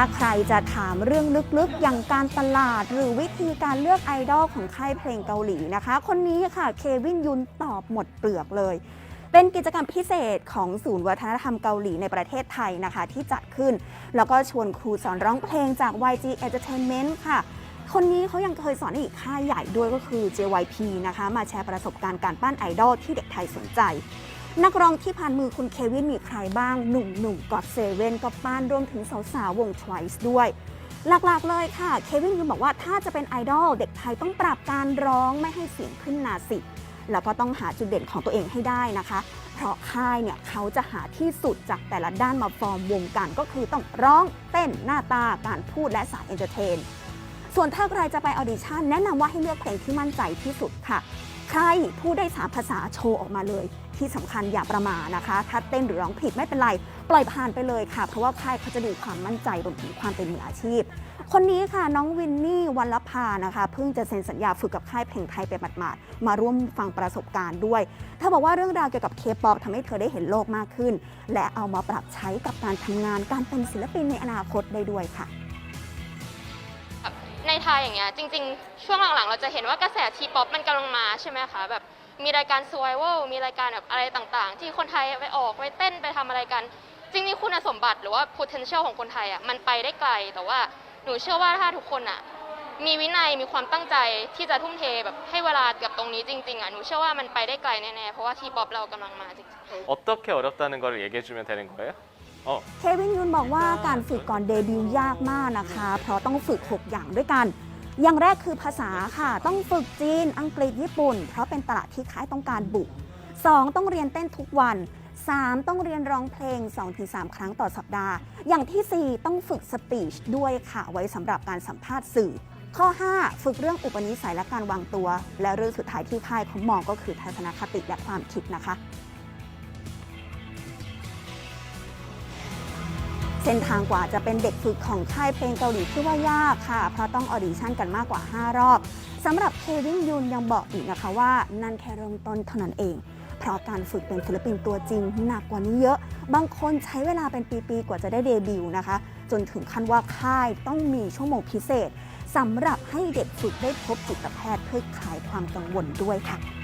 าใครจะถามเรื่องลึกๆ อย่างการตลาดหรือวิธีการเลือกไอดอลของค่ายเพลงเกาหลีนะคะ คนนี้ค่ะเควินยุนตอบหมดเปลือกเลย เป็นกิจกรรมพิเศษของศูนย์วัฒนธรรมเกาหลีในประเทศไทยนะคะ ที่จัดขึ้น แล้วก็ชวนครูสอนร้องเพลงจาก YG Entertainment ค่ะคนนี้เขายังเคยสอนในอีกค่ายใหญ่ด้วยก็คือ JYP นะคะ มาแชร์ประสบการณ์การปั้นไอดอลที่เด็กไทยสนใจ นักร้องที่ผ่านมือคุณเควินมีใครบ้าง หนุ่มหนุ่มกอดเซเว่นก็ปั้นรวมถึงสาวๆวง Twice ด้วย หลักๆเลยค่ะ เควินก็บอกว่าถ้าจะเป็นไอดอลเด็กไทยต้องปรับการร้องไม่ให้เสียงขึ้นนาสิ แล้วก็ต้องหาจุดเด่นของตัวเองให้ได้นะคะ เพราะค่ายเนี่ยเขาจะหาที่สุดจากแต่ละด้านมาฟอร์มวงกันก็คือต้องร้องเต้นหน้าตาการพูดและสายเอนเตอร์เทนส่วนถ้าใครจะไปออดิชั่นแนะนำว่าให้เลือกเพลงที่มั่นใจที่สุดค่ะ ใครพูดได้สามภาษาโชว์ออกมาเลย ที่สำคัญอย่าประมาทนะคะ ถ้าเต้นหรือร้องผิดไม่เป็นไร ปล่อยผ่านไปเลยค่ะ เพราะว่าค่ายเขาจะดูความมั่นใจรวมถึงความเป็นมืออาชีพ คนนี้ค่ะน้องวินนี่วันลภานะคะเพิ่งจะเซ็นสัญญาฝึกกับค่ายเพลงไทยไปหมาดๆมาร่วมฟังประสบการณ์ด้วยเธอบอกว่าเรื่องราวเกี่ยวกับเคป๊อปทำให้เธอได้เห็นโลกมากขึ้น และเอามาปรับใช้กับการทำงานการเป็นศิลปินในอนาคตได้ด้วยค่ะ ในไทยอย่างเงี้ยจริง ๆ ช่วงหลัง ๆ เราจะเห็นว่ากระแสทีป๊อปมันกำลังมาใช่ไหมคะแบบมีรายการ survival มีรายการแบบอะไรต่างๆ ที่คนไทยไปออกไปเต้นไปทำอะไรกัน จริงๆคุณสมบัติหรือว่า potential ของคนไทยอ่ะมันไปได้ไกล แต่ว่าหนูเชื่อว่าถ้าทุกคนอ่ะมีวินัยมีความตั้งใจที่จะทุ่มเทแบบให้เวลากับตรงนี้จริงๆอ่ะหนูเชื่อว่ามันไปได้ไกลแน่ๆเพราะว่าทีป๊อปเรากำลังมาจริงๆ 어떻게 어렵다는 걸 얘기해 주면 되는 거예요? เควินยุนบอกว่าการฝึกก่อนเดบิวต์ยากมากนะคะ เพราะต้องฝึก 6 อย่างด้วยกัน อย่างแรกคือภาษาค่ะ ต้องฝึกจีน อังกฤษ ญี่ปุ่น เพราะเป็นตลาดที่ค่ายต้องการบุก 2. ต้องเรียนเต้นทุกวัน 3. ต้องเรียนร้องเพลง 2-3 ครั้งต่อสัปดาห์ อย่างทีสี่4 ต้องฝึกสปีชด้วยค่ะ ไว้สำหรับการสัมภาษณ์สื่อ ข้อ 5 ฝึกเรื่องอุปนิสัยและการวางตัว และเรื่องสุดท้ายที่ค่ายเขามองก็คือทัศนคติและความคิดนะคะ เส้นทางกว่าจะเป็นเด็กฝึกของค่ายเพลงเกาหลีที่ว่ายากค่ะ เพราะต้องออดิชั่นกันมากกว่า 5 รอบสำหรับเควินยุนยังบอกอีกนะคะว่า นั่นแค่เริ่มต้นเท่านั้นเอง เพราะการฝึกเป็นศิลปินตัวจริงหนักกว่านี้เยอะ บางคนใช้เวลาเป็นปีๆกว่าจะได้เดบิวต์นะคะ จนถึงขั้นว่าค่ายต้องมีชั่วโมงพิเศษสำหรับให้เด็กฝึกได้พบจิตแพทย์เพื่อคลายความกังวลด้วยค่ะ